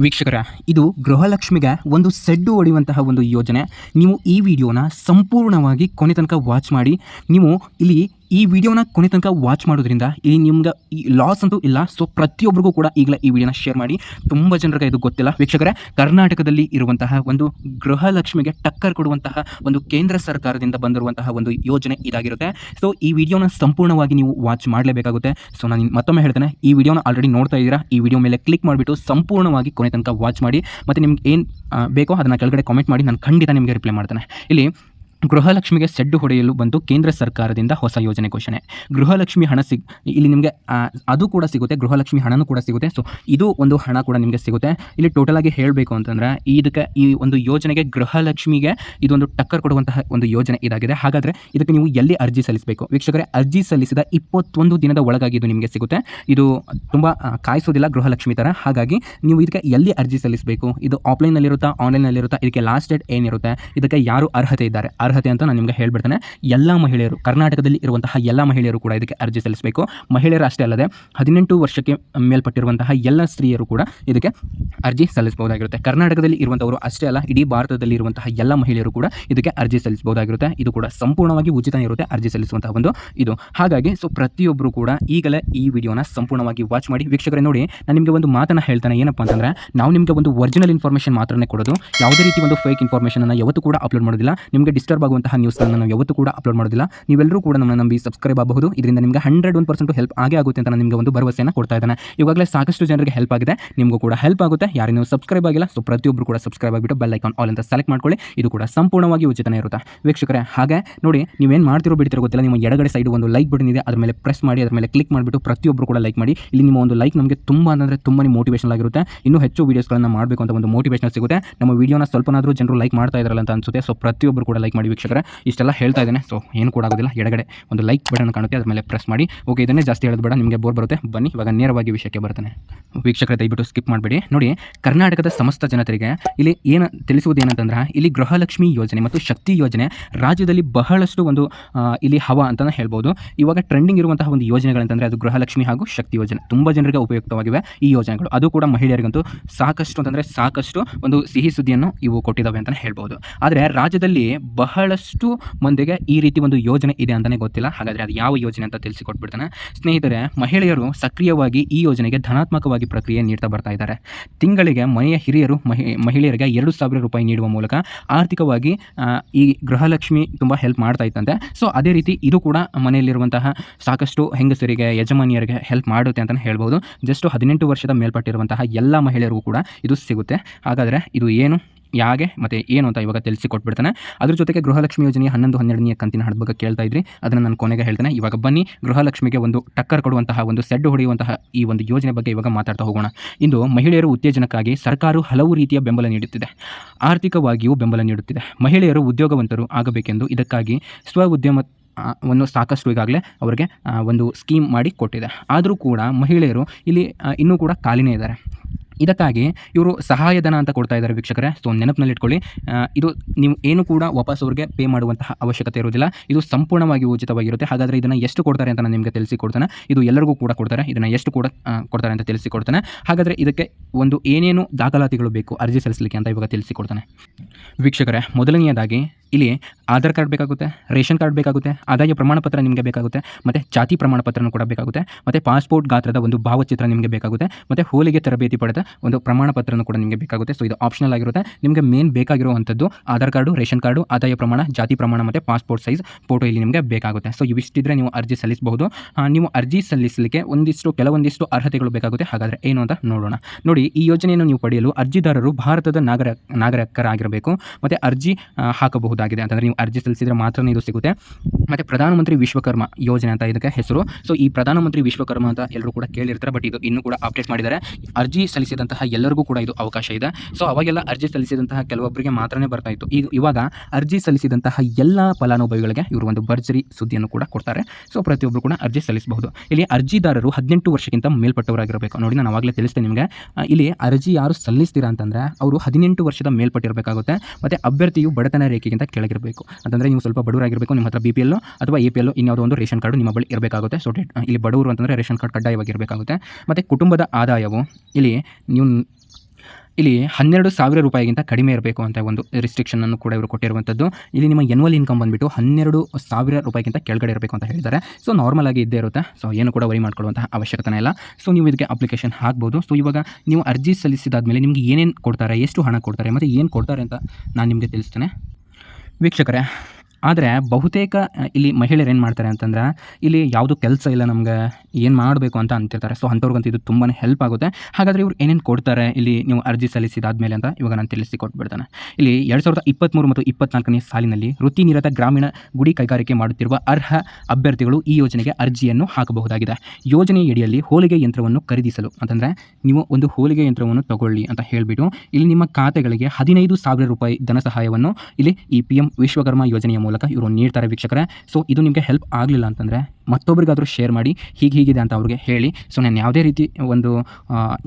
ವೀಕ್ಷಕರ, ಇದು ಗೃಹಲಕ್ಷ್ಮಿಗೆ ಒಂದು ಸೆಡ್ಡು ಹೊಡೆಯುವಂತಹ ಒಂದು ಯೋಜನೆ. ನೀವು ಈ ವಿಡಿಯೋನ ಸಂಪೂರ್ಣವಾಗಿ ಕೊನೆ ತನಕ ವಾಚ್ ಮಾಡಿ. ನೀವು ಇಲ್ಲಿ ಈ ವಿಡಿಯೋನ ಕೊನೆ ತನಕ ವಾಚ್ ಮಾಡೋದ್ರಿಂದ ಇಲ್ಲಿ ನಿಮ್ಗೆ ಈ ಲಾಸ್ ಅಂತೂ ಇಲ್ಲ. ಸೊ ಪ್ರತಿಯೊಬ್ಬರಿಗೂ ಕೂಡ ಈಗಲೇ ಈ ವಿಡಿಯೋನ ಶೇರ್ ಮಾಡಿ. ತುಂಬ ಜನರಿಗೆ ಇದು ಗೊತ್ತಿಲ್ಲ. ವೀಕ್ಷಕರೇ, ಕರ್ನಾಟಕದಲ್ಲಿ ಇರುವಂತಹ ಒಂದು ಗೃಹಲಕ್ಷ್ಮಿಗೆ ಟಕ್ಕರ್ ಕೊಡುವಂತಹ ಒಂದು ಕೇಂದ್ರ ಸರ್ಕಾರದಿಂದ ಬಂದಿರುವಂತಹ ಒಂದು ಯೋಜನೆ ಇದಾಗಿರುತ್ತೆ. ಸೊ ಈ ವಿಡಿಯೋನ ಸಂಪೂರ್ಣವಾಗಿ ನೀವು ವಾಚ್ ಮಾಡಲೇಬೇಕಾಗುತ್ತೆ. ಸೊ ನಾನು ಮತ್ತೊಮ್ಮೆ ಹೇಳ್ತೇನೆ, ಈ ವಿಡಿಯೋನ ಆಲ್ರೆಡಿ ನೋಡ್ತಾ ಇದ್ದೀರಾ? ಈ ವಿಡಿಯೋ ಮೇಲೆ ಕ್ಲಿಕ್ ಮಾಡಿಬಿಟ್ಟು ಸಂಪೂರ್ಣವಾಗಿ ಕೊನೆ ತನಕ ವಾಚ್ ಮಾಡಿ. ಮತ್ತು ನಿಮ್ಗೆ ಏನು ಬೇಕೋ ಅದನ್ನು ಕೆಳಗಡೆ ಕಾಮೆಂಟ್ ಮಾಡಿ. ನಾನು ಖಂಡಿತ ನಿಮಗೆ ರಿಪ್ಲೈ ಮಾಡ್ತೇನೆ. ಇಲ್ಲಿ ಗೃಹಲಕ್ಷ್ಮಿಗೆ ಸೆಡ್ಡು ಹೊಡೆಯಲು ಬಂದು ಕೇಂದ್ರ ಸರ್ಕಾರದಿಂದ ಹೊಸ ಯೋಜನೆ ಘೋಷಣೆ. ಗೃಹಲಕ್ಷ್ಮಿ ಹಣ ಸಿಗ್, ಇಲ್ಲಿ ನಿಮಗೆ ಅದು ಕೂಡ ಸಿಗುತ್ತೆ, ಗೃಹಲಕ್ಷ್ಮಿ ಹಣನೂ ಕೂಡ ಸಿಗುತ್ತೆ. ಸೊ, ಇದು ಒಂದು ಹಣ ಕೂಡ ನಿಮಗೆ ಸಿಗುತ್ತೆ. ಇಲ್ಲಿ ಟೋಟಲ್ ಆಗಿ ಹೇಳಬೇಕು ಅಂತಂದರೆ ಇದಕ್ಕೆ, ಈ ಒಂದು ಯೋಜನೆಗೆ ಗೃಹಲಕ್ಷ್ಮಿಗೆ ಇದೊಂದು ಟಕ್ಕರ್ ಕೊಡುವಂತಹ ಒಂದು ಯೋಜನೆ ಇದಾಗಿದೆ. ಹಾಗಾದರೆ ಇದಕ್ಕೆ ನೀವು ಎಲ್ಲಿ ಅರ್ಜಿ ಸಲ್ಲಿಸಬೇಕು? ವೀಕ್ಷಕರೇ, ಅರ್ಜಿ ಸಲ್ಲಿಸಿದ ಇಪ್ಪತ್ತೊಂದು ದಿನದ ಒಳಗಾಗಿ ಇದು ನಿಮಗೆ ಸಿಗುತ್ತೆ. ಇದು ತುಂಬ ಕಾಯಿಸೋದಿಲ್ಲ ಗೃಹಲಕ್ಷ್ಮಿ ಥರ ಹಾಗಾಗಿ ನೀವು ಇದಕ್ಕೆ ಎಲ್ಲಿ ಅರ್ಜಿ ಸಲ್ಲಿಸಬೇಕು? ಇದು ಆಫ್ಲೈನಲ್ಲಿರುತ್ತಾ ಆನ್ಲೈನಲ್ಲಿರುತ್ತಾ ಇದಕ್ಕೆ ಲಾಸ್ಟ್ ಡೇಟ್ ಏನಿರುತ್ತೆ? ಇದಕ್ಕೆ ಯಾರು ಅರ್ಹತೆ ಇದ್ದಾರೆ? ಅರ್ಹತೆ ಅಂತ ನಾನು ನಿಮಗೆ ಹೇಳ್ಬಿಡ್ತೇನೆ. ಎಲ್ಲ ಮಹಿಳೆಯರು, ಕರ್ನಾಟಕದಲ್ಲಿ ಇರುವಂತಹ ಎಲ್ಲ ಮಹಿಳೆಯರು ಕೂಡ ಇದಕ್ಕೆ ಅರ್ಜಿ ಸಲ್ಲಿಸಬೇಕು. ಮಹಿಳೆಯರು ಅಷ್ಟೇ ಅಲ್ಲದೆ ಹದಿನೆಂಟು ವರ್ಷಕ್ಕೆ ಮೇಲ್ಪಟ್ಟಿರುವಂತಹ ಎಲ್ಲ ಸ್ತ್ರೀಯರು ಕೂಡ ಇದಕ್ಕೆ ಅರ್ಜಿ ಸಲ್ಲಿಸಬಹುದಾಗಿರುತ್ತೆ. ಕರ್ನಾಟಕದಲ್ಲಿ ಇರುವಂಥವರು ಅಷ್ಟೇ ಅಲ್ಲ, ಇಡೀ ಭಾರತದಲ್ಲಿ ಇರುವಂತಹ ಎಲ್ಲ ಮಹಿಳೆಯರು ಕೂಡ ಇದಕ್ಕೆ ಅರ್ಜಿ ಸಲ್ಲಿಸಬಹುದಾಗಿರುತ್ತೆ. ಇದು ಕೂಡ ಸಂಪೂರ್ಣವಾಗಿ ಉಚಿತ ಇರುತ್ತೆ ಅರ್ಜಿ ಸಲ್ಲಿಸುವಂತಹ ಒಂದು ಇದು. ಹಾಗಾಗಿ ಸೊ ಪ್ರತಿಯೊಬ್ಬರು ಕೂಡ ಈಗಲೇ ಈ ವಿಡಿಯೋನ ಸಂಪೂರ್ಣವಾಗಿ ವಾಚ್ ಮಾಡಿ ವೀಕ್ಷಕರೇ ನೋಡಿ, ನಾನು ನಿಮಗೆ ಒಂದು ಮಾತನ್ನು ಹೇಳ್ತಾನೆ. ಏನಪ್ಪ ಅಂತಂದರೆ, ನಾವು ನಿಮಗೆ ಒಂದು ಒರಿಜಿನಲ್ ಇನ್ಫಾರ್ಮೇಷನ್ ಮಾತ್ರನೇ ಕೊಡೋದು. ಯಾವುದೇ ರೀತಿ ಒಂದು ಫೇಕ್ ಇನ್ಫಾರ್ಮೇಷನ್ ಅನ್ನು ಯಾವತ್ತೂ ಕೂಡ ಅಪ್ಲೋಡ್ ಮಾಡೋದಿಲ್ಲ. ನಿಮಗೆ ಡಿಸ್ಟರ್ಬ್ ಆಗುವಂತಹ ನ್ಯೂಸ್ಗಳನ್ನು ನಾವು ಯಾವತ್ತೂ ಕೂಡ ಅಪ್ಲೋಡ್ ಮಾಡೋದಿಲ್ಲ. ನೀವೆಲ್ಲರೂ ಕೂಡ ನಮ್ಮನ್ನು ನಂಬಿ ಸಬ್ಸ್ಕ್ರೈಬ್ ಆಗಬಹುದು. ಇದರಿಂದ ನಿಮಗೆ ಹಂಡ್ರೆಡ್ ಒನ್ ಪರ್ಸೆಂಟ್ ಹೆಲ್ಪ್ ಆಗೇ ಆಗುತ್ತೆ ಅಂತ ನಿಮಗೆ ಒಂದು ಭರವಸೆಯನ್ನು ಕೊಡ್ತಾ ಇದ್ದಾನೆ. ಇವಾಗಲೇ ಸಾಕಷ್ಟು ಜನರಿಗೆ ಹೆಲ್ಪ್ ಆಗಿದೆ. ನಿಮಗೂ ಕೂಡ ಹೆಲ್ಪ್ ಆಗುತ್ತೆ. ಯಾರು ನೀವು ಸಬ್ಸ್ಕ್ರೈಬ್ ಆಗಿಲ್ಲ ಸೊ ಪ್ರತಿಯೊಬ್ಬರು ಕೂಡ ಸಬ್ಸ್ಕ್ರೈಬ್ ಆಗಿಬಿಟ್ಟು ಬೆಲ್ ಐಕಾನ್ ಆಲ್ ಅಂತ ಸೆಲೆಕ್ಟ್ ಮಾಡ್ಕೊಳ್ಳಿ. ಇದು ಕೂಡ ಸಂಪೂರ್ಣವಾಗಿ ಉಚಿತನೇ ಇರುತ್ತೆ. ವೀಕ್ಷಕರೇ, ಹಾಗೆ ನೋಡಿ, ನೀವೇನು ಮಾಡ್ತಿರೋ ಬಿಡ್ತಿರೋ ಗೊತ್ತಿಲ್ಲ. ನಿಮ್ಮ ಎಡಗಡೆ ಸೈಡ್ ಒಂದು ಲೈಕ್ ಬಟನ್ ಇದೆ. ಅದ್ರ ಮೇಲೆ ಪ್ರೆಸ್ ಮಾಡಿ, ಅದ್ರ ಮೇಲೆ ಕ್ಲಿಕ್ ಮಾಡಿಬಿಟ್ಟು ಪ್ರತಿಯೊಬ್ಬರು ಕೂಡ ಲೈಕ್ ಮಾಡಿ. ಇಲ್ಲಿ ನಿಮ್ಮ ಒಂದು ಲೈಕ್ ನಮಗೆ ತುಂಬ ಅಂದರೆ ತುಂಬಾ ಮೋಟಿವೇಶನ್ ಆಗಿರುತ್ತೆ. ಇನ್ನೂ ಹೆಚ್ಚು ವೀಡಿಯೋಸ್ಗಳನ್ನು ಮಾಡಬೇಕು ಅಂತ ಒಂದು ಮೋಟಿವೇಶನ್ ಸಿಗುತ್ತೆ. ನಮ್ಮ ವಿಡಿಯೋನ ಸ್ವಲ್ಪನಾದರೂ ಜನರು ಲೈಕ್ ಮಾಡ್ತಾ ಇದ್ದಾರಲ್ಲ ಅಂತ ಅನ್ಸುತ್ತೆ. ಸೊ ಪ್ರತಿಯೊಬ್ಬರು ಕೂಡ ಲೈಕ್ ಮಾಡಿ. ವೀಕ್ಷಕರೇ, ಇಷ್ಟೆಲ್ಲ ಹೇಳ್ತಾ ಇದ್ದೇನೆ. ಸೊ ಏನು ಕೂಡ ಆಗೋದಿಲ್ಲ. ಎಡಗಡೆ ಒಂದು ಲೈಕ್ ಬಟನ್ ಕಾಣುತ್ತೆ. ಅದ್ರ ಮೇಲೆ ಪ್ರೆಸ್ ಮಾಡಿ. ಓಕೆ ಇದನ್ನೇ ಜಾಸ್ತಿ ಹೇಳೋದು ಬೇಡ. ನಿಮಗೆ ಬೋರ್ ಬರುತ್ತೆ. ಬನ್ನಿ, ಇವಾಗ ನೇರವಾಗಿ ವಿಷಯಕ್ಕೆ ಬರ್ತಾನೆ. ವೀಕ್ಷಕರ, ದಯವಿಟ್ಟು ಸ್ಕಿಪ್ ಮಾಡಬೇಡಿ. ನೋಡಿ, ಕರ್ನಾಟಕದ ಸಮಸ್ತ ಜನತೆಗೆ ಇಲ್ಲಿ ಏನು ತಿಳಿಸುವುದು ಏನಂತಂದ್ರೆ, ಇಲ್ಲಿ ಗೃಹಲಕ್ಷ್ಮಿ ಯೋಜನೆ ಮತ್ತು ಶಕ್ತಿ ಯೋಜನೆ ರಾಜ್ಯದಲ್ಲಿ ಬಹಳಷ್ಟು ಒಂದು ಇಲ್ಲಿ ಹವಾ ಅಂತಲೇ ಹೇಳ್ಬೋದು. ಇವಾಗ ಟ್ರೆಂಡಿಂಗ್ ಇರುವಂತಹ ಒಂದು ಯೋಜನೆಗಳಂತಂದರೆ ಅದು ಗೃಹಲಕ್ಷ್ಮಿ ಹಾಗೂ ಶಕ್ತಿ ಯೋಜನೆ. ತುಂಬ ಜನರಿಗೆ ಉಪಯುಕ್ತವಾಗಿವೆ ಈ ಯೋಜನೆಗಳು. ಅದು ಕೂಡ ಮಹಿಳೆಯರಿಗಂತೂ ಸಾಕಷ್ಟು, ಅಂತಂದರೆ ಸಾಕಷ್ಟು ಒಂದು ಸಿಹಿ ಸುದ್ದಿಯನ್ನು ಇವು ಕೊಟ್ಟಿದ್ದಾವೆ ಅಂತಲೇ ಹೇಳ್ಬೋದು. ಆದರೆ ರಾಜ್ಯದಲ್ಲಿ ಬಹಳಷ್ಟು ಮಂದಿಗೆ ಈ ರೀತಿ ಒಂದು ಯೋಜನೆ ಇದೆ ಅಂತಲೇ ಗೊತ್ತಿಲ್ಲ. ಹಾಗಾದರೆ ಅದು ಯಾವ ಯೋಜನೆ ಅಂತ ತಿಳಿಸಿಕೊಟ್ಬಿಡ್ತಾನೆ. ಸ್ನೇಹಿತರೆ, ಮಹಿಳೆಯರು ಸಕ್ರಿಯವಾಗಿ ಈ ಯೋಜನೆಗೆ ಧನಾತ್ಮಕವಾಗಿ ಪ್ರಕ್ರಿಯೆ ನೀಡ್ತಾ ಬರ್ತಾ ಇದ್ದಾರೆ. ತಿಂಗಳಿಗೆ ಮನೆಯ ಹಿರಿಯರು ಮಹಿ, ಮಹಿಳೆಯರಿಗೆ ಎರಡು ಸಾವಿರ ರೂಪಾಯಿ ನೀಡುವ ಮೂಲಕ ಆರ್ಥಿಕವಾಗಿ ಈ ಗೃಹಲಕ್ಷ್ಮಿ ತುಂಬ ಹೆಲ್ಪ್ ಮಾಡ್ತಾ ಇತ್ತಂತೆ ಸೊ ಅದೇ ರೀತಿ ಇದು ಕೂಡ ಮನೆಯಲ್ಲಿರುವಂತಹ ಸಾಕಷ್ಟು ಹೆಂಗಸರಿಗೆ, ಯಜಮಾನಿಯರಿಗೆ ಹೆಲ್ಪ್ ಮಾಡುತ್ತೆ ಅಂತಲೇ ಹೇಳ್ಬೋದು. ಜಸ್ಟ್ ಹದಿನೆಂಟು ವರ್ಷದ ಮೇಲ್ಪಟ್ಟಿರುವಂತಹ ಎಲ್ಲ ಮಹಿಳೆಯರಿಗೂ ಕೂಡ ಇದು ಸಿಗುತ್ತೆ. ಹಾಗಾದರೆ ಇದು ಏನು? ಯಾಗೆ, ಮತ್ತು ಏನು ಅಂತ ಇವಾಗ ತಿಳಿಸಿ ಕೊಟ್ಬಿಡ್ತಾನೆ ಅದ್ರ ಜೊತೆಗೆ ಗೃಹಲಕ್ಷ್ಮಿ ಯೋಜನೆ ಹನ್ನೊಂದು ಹನ್ನೆರಡನೇ ಕಂತಿನ ಹಣದ ಬಗ್ಗೆ ಕೇಳ್ತಾ ಇದ್ರಿ. ಅದನ್ನು ನಾನು ಕೊನೆಗೆ ಹೇಳ್ತೇನೆ. ಇವಾಗ ಬನ್ನಿ, ಗೃಹಲಕ್ಷ್ಮಿಗೆ ಒಂದು ಟಕ್ಕರ್ ಕೊಡುವಂತಹ ಒಂದು ಸೆಡ್ ಹೊಡೆಯುವಂತಹ ಈ ಒಂದು ಯೋಜನೆ ಬಗ್ಗೆ ಇವಾಗ ಮಾತಾಡ್ತಾ ಹೋಗೋಣ. ಇಂದು ಮಹಿಳೆಯರು ಉತ್ತೇಜನಕ್ಕಾಗಿ ಸರ್ಕಾರವು ಹಲವು ರೀತಿಯ ಬೆಂಬಲ ನೀಡುತ್ತಿದೆ. ಆರ್ಥಿಕವಾಗಿಯೂ ಬೆಂಬಲ ನೀಡುತ್ತಿದೆ. ಮಹಿಳೆಯರು ಉದ್ಯೋಗವಂತರು ಆಗಬೇಕೆಂದು ಇದಕ್ಕಾಗಿ ಸ್ವ ಉದ್ಯಮ ಒಂದು ಸಾಕಷ್ಟು ಈಗಾಗಲೇ ಅವರಿಗೆ ಒಂದು ಸ್ಕೀಮ್ ಮಾಡಿ ಕೊಟ್ಟಿದೆ. ಆದರೂ ಕೂಡ ಮಹಿಳೆಯರು ಇಲ್ಲಿ ಇನ್ನೂ ಕೂಡ ಖಾಲಿನೇ ಇದ್ದಾರೆ. ಇದಕ್ಕಾಗಿ ಇವರು ಸಹಾಯಧನ ಅಂತ ಕೊಡ್ತಾ ಇದ್ದಾರೆ ವೀಕ್ಷಕರೇ. ಸೊ ನೆನಪಿನಲ್ಲಿ ಇಟ್ಕೊಳ್ಳಿ ಇದು ನೀವು ಏನು ಕೂಡ ವಾಪಸ್ ಅವ್ರಿಗೆ ಪೇ ಮಾಡುವಂತಹ ಅವಶ್ಯಕತೆ ಇರೋದಿಲ್ಲ ಇದು ಸಂಪೂರ್ಣವಾಗಿ ಉಚಿತವಾಗಿರುತ್ತೆ. ಹಾಗಾದರೆ ಇದನ್ನು ಎಷ್ಟು ಕೊಡ್ತಾರೆ ಅಂತ ನಾನು ನಿಮಗೆ ತಿಳಿಸಿ ಕೊಡ್ತೇನೆ ಇದು ಎಲ್ಲರಿಗೂ ಕೂಡ ಕೊಡ್ತಾರೆ. ಇದನ್ನು ಎಷ್ಟು ಕೂಡ ಕೊಡ್ತಾರೆ ಅಂತ ತಿಳಿಸಿ ಕೊಡ್ತೇನೆ ಹಾಗಾದರೆ ಇದಕ್ಕೆ ಒಂದು ಏನೇನು ದಾಖಲಾತಿಗಳು ಬೇಕು, ಅರ್ಜಿ ಸಲ್ಲಿಸಲಿಕ್ಕೆ ಅಂತ ಇವಾಗ ತಿಳಿಸಿ ಕೊಡ್ತೇನೆ ವೀಕ್ಷಕರೇ, ಮೊದಲನೆಯದಾಗಿ ಇಲ್ಲಿ ಆಧಾರ್ ಕಾರ್ಡ್ ಬೇಕಾಗುತ್ತೆ, ರೇಷನ್ ಕಾರ್ಡ್ ಬೇಕಾಗುತ್ತೆ, ಆದಾಯ ಪ್ರಮಾಣಪತ್ರ ನಿಮಗೆ ಬೇಕಾಗುತ್ತೆ, ಮತ್ತು ಜಾತಿ ಪ್ರಮಾಣಪತ್ರನೂ ಕೂಡ ಬೇಕಾಗುತ್ತೆ, ಮತ್ತು ಪಾಸ್ಪೋರ್ಟ್ ಗಾತ್ರದ ಒಂದು ಭಾವಚಿತ್ರ ನಿಮಗೆ ಬೇಕಾಗುತ್ತೆ, ಮತ್ತು ಹೋಲಿಗೆ ತರಬೇತಿ ಪಡೆದ ಒಂದು ಪ್ರಮಾಣ ಪತ್ರನೂ ಕೂಡ ನಿಮಗೆ ಬೇಕಾಗುತ್ತೆ. ಸೊ ಇದು ಆಪ್ಷನಲ್ ಆಗಿರುತ್ತೆ. ನಿಮಗೆ ಮೇನ್ ಬೇಕಾಗಿರುವಂಥದ್ದು ಆಧಾರ್ ಕಾರ್ಡು, ರೇಷನ್ ಕಾರ್ಡು, ಆದಾಯ ಪ್ರಮಾಣ, ಜಾತಿ ಪ್ರಮಾಣ ಮತ್ತು ಪಾಸ್ಪೋರ್ಟ್ ಸೈಜ್ ಫೋಟೋ ಇಲ್ಲಿ ನಿಮಗೆ ಬೇಕಾಗುತ್ತೆ. ಸೊ ಇವಿಷ್ಟಿದ್ರೆ ನೀವು ಅರ್ಜಿ ಸಲ್ಲಿಸಬಹುದು. ನೀವು ಅರ್ಜಿ ಸಲ್ಲಿಸಲಿಕ್ಕೆ ಒಂದಿಷ್ಟು, ಕೆಲವೊಂದಿಷ್ಟು ಅರ್ಹತೆಗಳು ಬೇಕಾಗುತ್ತೆ. ಹಾಗಾದರೆ ಏನು ಅಂತ ನೋಡೋಣ. ನೋಡಿ, ಈ ಯೋಜನೆಯನ್ನು ನೀವು ಪಡೆಯಲು ಅರ್ಜಿದಾರರು ಭಾರತದ ನಾಗರ, ನಾಗರಿಕರಾಗಿರಬೇಕು. ಮತ್ತು ಅರ್ಜಿ ಹಾಕಬಹುದಾಗಿದೆ. ಅಂತಂದರೆ ನೀವು ಅರ್ಜಿ ಸಲ್ಲಿಸಿದರೆ ಮಾತ್ರ ಇದು ಸಿಗುತ್ತೆ. ಮತ್ತು ಪ್ರಧಾನಮಂತ್ರಿ ವಿಶ್ವಕರ್ಮ ಯೋಜನೆ ಅಂತ ಇದಕ್ಕೆ ಹೆಸರು. ಸೊ ಈ ಪ್ರಧಾನಮಂತ್ರಿ ವಿಶ್ವಕರ್ಮ ಅಂತ ಎಲ್ಲರೂ ಕೂಡ ಕೇಳಿರ್ತಾರೆ, ಬಟ್ ಇದು ಇನ್ನೂ ಕೂಡ ಅಪ್ಡೇಟ್ ಮಾಡಿದ್ದಾರೆ. ಅರ್ಜಿ ಸಲ್ಲಿಸಿದಂತಹ ಎಲ್ಲರಿಗೂ ಕೂಡ ಇದು ಅವಕಾಶ ಇದೆ. ಸೊ ಅವಾಗೆಲ್ಲ ಅರ್ಜಿ ಸಲ್ಲಿಸಿದಂತಹ ಕೆಲವೊಬ್ಬರಿಗೆ ಮಾತ್ರನೇ ಬರ್ತಾ ಇತ್ತು. ಈಗ ಇವಾಗ ಅರ್ಜಿ ಸಲ್ಲಿಸಿದಂತಹ ಎಲ್ಲ ಫಲಾನುಭವಿಗಳಿಗೆ ಇವರು ಒಂದು ಭರ್ಜರಿ ಸುದ್ದಿಯನ್ನು ಕೂಡ ಕೊಡ್ತಾರೆ. ಸೊ ಪ್ರತಿಯೊಬ್ಬರು ಕೂಡ ಅರ್ಜಿ ಸಲ್ಲಿಸಬಹುದು. ಇಲ್ಲಿ ಅರ್ಜಿದಾರರು ಹದಿನೆಂಟು ವರ್ಷಕ್ಕಿಂತ ಮೇಲ್ಪಟ್ಟವರಾಗಿರಬೇಕು. ನೋಡಿ, ನಾನು ಅವಾಗಲೇ ತಿಳಿಸ್ತೇನೆ ನಿಮಗೆ. ಇಲ್ಲಿ ಅರ್ಜಿ ಯಾರು ಸಲ್ಲಿಸ್ತೀರಾ ಅಂತಂದರೆ ಅವರು ಹದಿನೆಂಟು ವರ್ಷದ ಮೇಲ್ಪಟ್ಟಿರಬೇಕಾಗುತ್ತೆ. ಮತ್ತು ಅಭ್ಯರ್ಥಿಯು ಬಡತನ ರೇಖೆಗಿಂತ ಕೆಳಗಿರಬೇಕು. ಅಂತಂದರೆ ನೀವು ಸ್ವಲ್ಪ ಬಡವರಾಗಿರಬೇಕು, ನಿಮ್ಮ ಹತ್ರ ಬಿ ಪಿ ಎಲ್ ಅಥವಾ ಎ ಪಿ ಎಲ್ ಇನ್ಯಾವುದೋ ಒಂದು ರೇಷನ್ ಕಾರ್ಡು ನಿಮ್ಮ ಬಳಿ ಇರಬೇಕಾಗುತ್ತೆ. ಸೊ ಇಲ್ಲಿ ಬಡವರು ಅಂತಂದರೆ ರೇಷನ್ ಕಾರ್ಡ್ ಕಡ್ಡಾಯವಾಗಿರಬೇಕಾಗುತ್ತೆ. ಮತ್ತು ಕುಟುಂಬದ ಆದಾಯವು, ಇಲ್ಲಿ ನೀವು ಇಲ್ಲಿ ಹನ್ನೆರಡು ಸಾವಿರ ರೂಪಾಯಿಗಿಂತ ಕಡಿಮೆ ಇರಬೇಕು ಅಂತ ಒಂದು ರಿಸ್ಟ್ರಿಕ್ಷನನ್ನು ಕೂಡ ಇವರು ಕೊಟ್ಟಿರುವಂಥದ್ದು. ಇಲ್ಲಿ ನಿಮ್ಮ ಎನ್ವಲ್ ಇನ್ಕಮ್ ಬಂದುಬಿಟ್ಟು ಹನ್ನೆರಡು ಸಾವಿರ ರೂಪಾಯಿಗಿಂತ ಕೆಳಗಡೆ ಇರಬೇಕು ಅಂತ ಹೇಳಿದ್ದಾರೆ. ಸೊ ನಾರ್ಮಲ್ ಆಗಿ ಇದ್ದೇ ಇರುತ್ತೆ. ಸೊ ಏನು ಕೂಡ ವರಿ ಮಾಡ್ಕೊಳ್ಳುವಂತಹ ಅವಶ್ಯಕತೆ ಇಲ್ಲ. ಸೊ ನೀವು ಇದಕ್ಕೆ ಅಪ್ಲಿಕೇಶನ್ ಹಾಕ್ಬೋದು. ಸೊ ಇವಾಗ ನೀವು ಅರ್ಜಿ ಸಲ್ಲಿಸಿದಾದ್ಮೇಲೆ ನಿಮಗೆ ಏನೇನು ಕೊಡ್ತಾರೆ, ಎಷ್ಟು ಹಣ ಕೊಡ್ತಾರೆ ಮತ್ತು ಏನು ಕೊಡ್ತಾರೆ ಅಂತ ನಾನು ನಿಮಗೆ ತಿಳಿಸ್ತೇನೆ. ವೀಕ್ಷಕರೇ ಆದರೆ ಬಹುತೇಕ ಇಲ್ಲಿ ಮಹಿಳೆಯರು ಏನು ಮಾಡ್ತಾರೆ ಅಂತಂದ್ರೆ, ಇಲ್ಲಿ ಯಾವುದು ಕೆಲಸ ಇಲ್ಲ ನಮ್ಗೆ, ಏನು ಮಾಡಬೇಕು ಅಂತ ಅಂತಿರ್ತಾರೆ. ಸೊ ಅಂಥವ್ರಿಗಂತೂ ಇದು ತುಂಬಾ ಹೆಲ್ಪ್ ಆಗುತ್ತೆ. ಹಾಗಾದರೆ ಇವ್ರು ಏನೇನು ಕೊಡ್ತಾರೆ, ಇಲ್ಲಿ ನೀವು ಅರ್ಜಿ ಸಲ್ಲಿಸಿದಾದ್ಮೇಲೆ ಅಂತ ಇವಾಗ ನಾನು ತಿಳಿಸಿ ಕೊಟ್ಬಿಡ್ತಾನೆ ಇಲ್ಲಿ ಎರಡು ಸಾವಿರದ ಇಪ್ಪತ್ತ್ಮೂರು ಮತ್ತು ಇಪ್ಪತ್ನಾಲ್ಕನೇ ಸಾಲಿನಲ್ಲಿ ವೃತ್ತಿನಿರತ ಗ್ರಾಮೀಣ ಗುಡಿ ಕೈಗಾರಿಕೆ ಮಾಡುತ್ತಿರುವ ಅರ್ಹ ಅಭ್ಯರ್ಥಿಗಳು ಈ ಯೋಜನೆಗೆ ಅರ್ಜಿಯನ್ನು ಹಾಕಬಹುದಾಗಿದೆ. ಯೋಜನೆಯಡಿಯಲ್ಲಿ ಹೋಲಿಗೆ ಯಂತ್ರವನ್ನು ಖರೀದಿಸಲು, ಅಂತಂದರೆ ನೀವು ಒಂದು ಹೋಲಿಗೆ ಯಂತ್ರವನ್ನು ತಗೊಳ್ಳಿ ಅಂತ ಹೇಳಿಬಿಟ್ಟು, ಇಲ್ಲಿ ನಿಮ್ಮ ಖಾತೆಗಳಿಗೆ ಹದಿನೈದು ರೂಪಾಯಿ ಧನ ಸಹಾಯವನ್ನು ಇಲ್ಲಿ ಈ ಪಿ ವಿಶ್ವಕರ್ಮ ಯೋಜನೆಯ ಮೂಲಕ ಇವರು ನೀಡ್ತಾರೆ ವೀಕ್ಷಕರೇ. ಸೊ ಇದು ನಿಮಗೆ ಹೆಲ್ಪ್ ಆಗಲಿಲ್ಲ ಅಂತಂದರೆ ಮತ್ತೊಬ್ಬರಿಗಾದರೂ ಶೇರ್ ಮಾಡಿ, ಹೀಗೆ ಹೀಗಿದೆ ಅಂತ ಅವ್ರಿಗೆ ಹೇಳಿ. ಸೊ ನಾನು ಯಾವುದೇ ರೀತಿ ಒಂದು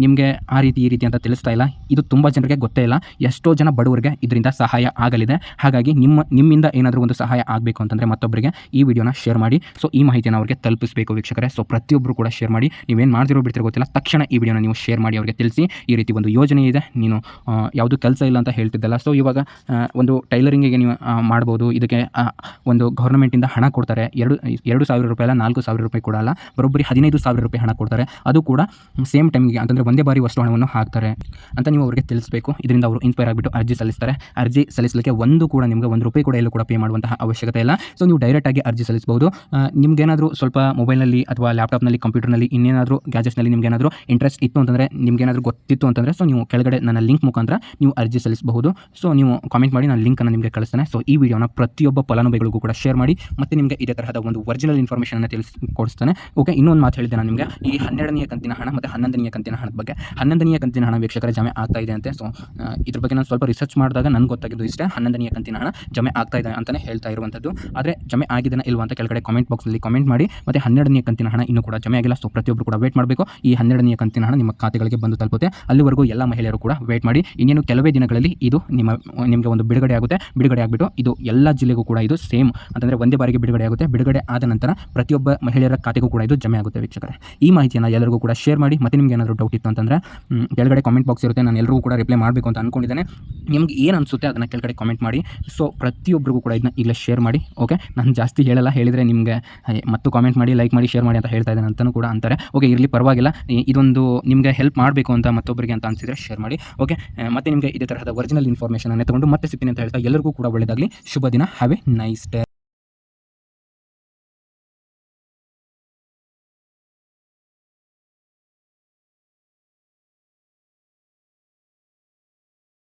ನಿಮಗೆ ಆ ರೀತಿ, ಈ ರೀತಿ ಅಂತ ತಿಳಿಸ್ತಾ ಇಲ್ಲ. ಇದು ತುಂಬ ಜನರಿಗೆ ಗೊತ್ತೇ ಇಲ್ಲ. ಎಷ್ಟೋ ಜನ ಬಡವರಿಗೆ ಇದರಿಂದ ಸಹಾಯ ಆಗಲಿದೆ. ಹಾಗಾಗಿ ನಿಮ್ಮ, ನಿಮ್ಮಿಂದ ಏನಾದರೂ ಒಂದು ಸಹಾಯ ಆಗಬೇಕು ಅಂತಂದರೆ ಮತ್ತೊಬ್ಬರಿಗೆ ಈ ವಿಡಿಯೋನ ಶೇರ್ ಮಾಡಿ. ಸೊ ಈ ಮಾಹಿತಿಯನ್ನು ಅವರಿಗೆ ತಲುಪಿಸಬೇಕು ವೀಕ್ಷಕರೇ. ಸೊ ಪ್ರತಿಯೊಬ್ಬರು ಕೂಡ ಶೇರ್ ಮಾಡಿ. ನೀವೇನು ಮಾಡ್ತಿರೋ ಬಿಡ್ತಿರೋ ಗೊತ್ತಿಲ್ಲ. ತಕ್ಷಣ ಈ ವಿಡಿಯೋನ ನೀವು ಶೇರ್ ಮಾಡಿ ಅವರಿಗೆ ತಿಳಿಸಿ. ಈ ರೀತಿ ಒಂದು ಯೋಜನೆ ಇದೆ. ನೀನು ಯಾವುದು ಕೆಲಸ ಇಲ್ಲ ಅಂತ ಹೇಳ್ತಿದ್ದಲ್ಲ. ಸೊ ಇವಾಗ ಒಂದು ಟೈಲರಿಂಗಿಗೆ ನೀವು ಮಾಡ್ಬೋದು. ಇದಕ್ಕೆ ಒಂದು ಗೌರ್ಮೆಂಟಿಂದ ಹಣ ಕೊಡ್ತಾರೆ. ಎರಡು ಎರಡು ಸಾವಿರ ರೂಪಾಯಿ ಅಲ್ಲ, ನಾಲ್ಕು ಸಾವಿರ ರೂಪಾಯಿ ಕೊಡಲ್ಲ ಬರೋಬ್ಬರಿ ಹದಿನೈದು ಸಾವಿರ ರೂಪಾಯಿ ಹಣ ಕೊಡ್ತಾರೆ. ಅದು ಕೂಡ ಸೇಮ್ ಟೈಮ್ಗೆ ಅಂತಂದರೆ ಒಂದೇ ಬಾರಿ ವಸ್ತು ಹಣವನ್ನು ಹಾಕ್ತಾರೆ. ಅಂತ ನೀವು ಅವರಿಗೆ ತಿಳಿಸಬೇಕು. ಇದರಿಂದ ಅವರು ಇನ್ಸ್ಪೈರ್ ಆಗಿಬಿಟ್ಟು ಅರ್ಜಿ ಸಲ್ಲಿಸ್ತಾರೆ. ಅರ್ಜಿ ಸಲ್ಲಿಸಲಿಕ್ಕೆ ಒಂದು ಕೂಡ ನಿಮಗೆ ಒಂದು ರೂಪಾಯಿ ಕೂಡ ಎಲ್ಲೂ ಕೂಡ ಪೇ ಮಾಡುವಂತಹ ಅವಶ್ಯಕತೆ ಇಲ್ಲ. ಸೊ ನೀವು ಡೈರೆಕ್ಟಾಗಿ ಅರ್ಜಿ ಸಲ್ಲಿಸಬಹುದು ನಿಮಗೇನಾದರೂ ಸ್ವಲ್ಪ ಮೊಬೈಲ್ನಲ್ಲಿ ಅಥವಾ ಲ್ಯಾಪ್ಟಾಪ್ನಲ್ಲಿ ಕಂಪ್ಯೂಟರ್ನಲ್ಲಿ ಇನ್ನೇನಾದರೂ ಗ್ಯಾಜೆಟ್ಸ್ನಲ್ಲಿ ನಿಮಗೇನಾದರೂ ಇಂಟ್ರೆಸ್ಟ್ ಇತ್ತು ಅಂತಂದರೆ, ನಿಮಗೇನಾದರೂ ಗೊತ್ತಿತ್ತು ಅಂತಂದರೆ ಸೊ ನೀವು ಕೆಳಗಡೆ ನನ್ನ ಲಿಂಕ್ ಮುಖಾಂತರ ನೀವು ಅರ್ಜಿ ಸಲ್ಲಿಸಬಹುದು. ಸೊ ನೀವು ಕಾಮೆಂಟ್ ಮಾಡಿ, ನಾನು ಲಿಂಕನ್ನು ನಿಮಗೆ ಕಳಿಸ್ತೇನೆ. ಸೊ ಈ ವಿಡಿಯೋನ ಪ್ರತಿಯೊಬ್ಬ ಫಲಾನುಭವಿಗಳಿಗೂ ಕೂಡ ಶೇರ್ ಮಾಡಿ ಮತ್ತೆ ನಿಮಗೆ ಇದೇ ತರಹದ ಒಂದು ಒರಿಜಿನಲ್ ಇನ್ಫಾರ್ಮೇಷನನ್ನು ತಿಳಿಸ್, ಕೊಡಿಸ್ತಾನೆ. ಓಕೆ ಇನ್ನೊಂದು ಮಾತು ಹೇಳಿದೆ ನಾನು ನಿಮಗೆ. ಈ ಹನ್ನೆರಡನೆಯ ಕಂತಿನ ಹಣ ಮತ್ತು ಹನ್ನೊಂದನೆಯ ಕಂತಿನ ಹಣದ ಬಗ್ಗೆ. ಹನ್ನೊಂದನೆಯ ಕಂತಿನ ಹಣ ವೀಕ್ಷಕರ, ಜಮೆ ಆಗ್ತಾ ಇದೆ ಅಂತೆ. ಸೊ ಇದ್ರ ಬಗ್ಗೆ ನಾನು ಸ್ವಲ್ಪ ರಿಸರ್ಚ್ ಮಾಡಿದಾಗ ನನಗೆ ಗೊತ್ತಾಗಿದ್ದು ಇಷ್ಟೇ. ಹನ್ನೊಂದನೆಯ ಕಂತಿನ ಹಣ ಜಮೆ ಆಗ್ತಾ ಇದೆ ಅಂತಲೇ ಹೇಳ್ತಾ ಇರುವಂಥದ್ದು ಆದರೆ ಜಮೆ ಆಗಿದೆನಾ ಇಲ್ವಾ ಅಂತ ಕೆಳಗಡೆ ಕಾಮೆಂಟ್ ಬಾಕ್ಸಲ್ಲಿ ಕಾಮೆಂಟ್ ಮಾಡಿ. ಮತ್ತು ಹನ್ನೆರಡನೇ ಕಂತಿನ ಹಣ ಇನ್ನೂ ಕೂಡ ಜಮೆ ಆಗಿಲ್ಲ. ಸೊ ಪ್ರತಿಯೊಬ್ಬರು ಕೂಡ ವೇಟ್ ಮಾಡಬೇಕು. ಈ ಹನ್ನೆರಡನೆಯ ಕಂತಿನ ಹಣ ನಿಮ್ಮ ಖಾತೆಗಳಿಗೆ ಬಂದು ತಲುಪುತ್ತೆ. ಅಲ್ಲಿವರೆಗೂ ಎಲ್ಲ ಮಹಿಳೆಯರು ಕೂಡ ವೇಟ್ ಮಾಡಿ. ಇನ್ನೇನು ಕೆಲವೇ ದಿನಗಳಲ್ಲಿ ಇದು ನಿಮ್ಮ, ನಿಮಗೆ ಒಂದು ಬಿಡುಗಡೆ ಆಗುತ್ತೆ. ಬಿಡುಗಡೆ ಆಗಿಬಿಟ್ಟು ಇದು ಎಲ್ಲ ಜಿಲ್ಲೆಗೂ ಇದು ಸೇಮ್ ಅಂತಂದರೆ ಒಂದೇ ಬಾರಿಗೆ ಬಿಡುಗಡೆ ಆಗುತ್ತೆ. ಬಿಡುಗಡೆ ಆದ ನಂತರ ಪ್ರತಿಯೊಬ್ಬ ಮಹಿಳೆಯರ ಖಾತೆಗೂ ಕೂಡ ಇದು ಜಮೆ ಆಗುತ್ತೆ ವೀಕ್ಷಕರೇ. ಈ ಮಾಹಿತಿಯನ್ನು ಎಲ್ಲರಿಗೂ ಕೂಡ ಶೇರ್ ಮಾಡಿ. ಮತ್ತೆ ನಿಮ್ಗೆ ಏನಾದರೂ ಡೌಟ್ ಇತ್ತು ಅಂತಂದರೆ ಕೆಳಗಡೆ ಕಾಮೆಂಟ್ ಬಾಕ್ಸ್ ಇರುತ್ತೆ. ನಾನು ಎಲ್ಲರಿಗೂ ಕೂಡ ರಿಪ್ಲೈ ಮಾಡಬೇಕು ಅಂತ ಅಂದ್ಕೊಂಡಿದ್ದೇನೆ ನಿಮ್ಗೆ ಏನು ಅನಿಸುತ್ತೆ ಅದನ್ನು ಕೆಳಗಡೆ ಕಾಮೆಂಟ್ ಮಾಡಿ. ಸೊ ಪ್ರತಿಯೊಬ್ಬರಿಗೂ ಕೂಡ ಇದನ್ನ ಈಗಲೇ ಶೇರ್ ಮಾಡಿ ಓಕೆ ನಾನು ಜಾಸ್ತಿ ಹೇಳಲ್ಲ. ಹೇಳಿದರೆ ನಿಮಗೆ ಮತ್ತು ಕಾಮೆಂಟ್ ಮಾಡಿ ಲೈಕ್ ಮಾಡಿ ಶೇರ್ ಮಾಡಿ ಅಂತ ಹೇಳ್ತಾ ಇದ್ದೇನೆ ಅಂತಲೂ ಕೂಡ ಅಂತಾರೆ. ಓಕೆ ಇರಲಿ, ಪರವಾಗಿಲ್ಲ. ಇದೊಂದು ನಿಮಗೆ ಹೆಲ್ಪ್ ಮಾಡಬೇಕು ಅಂತ ಮತ್ತೊಬ್ಬರಿಗೆ ಅಂತ ಅನಿಸಿದರೆ ಶೇರ್ ಮಾಡಿ ಓಕೆ ಮತ್ತೆ ನಿಮಗೆ ಇದೇ ತರಹದ ಒರಿಜಿನಲ್ ಇನ್ಫಾರ್ಮೇಷನ್ ತಗೊಂಡು ಮತ್ತೆ ಸಿಗ್ತೀನಿ ಅಂತ ಹೇಳ್ತಾ ಎಲ್ಲರಿಗೂ ಕೂಡ ಒಳ್ಳೆಯದಾಗಲಿ ಶುಭ ದಿನ. Have a nice day.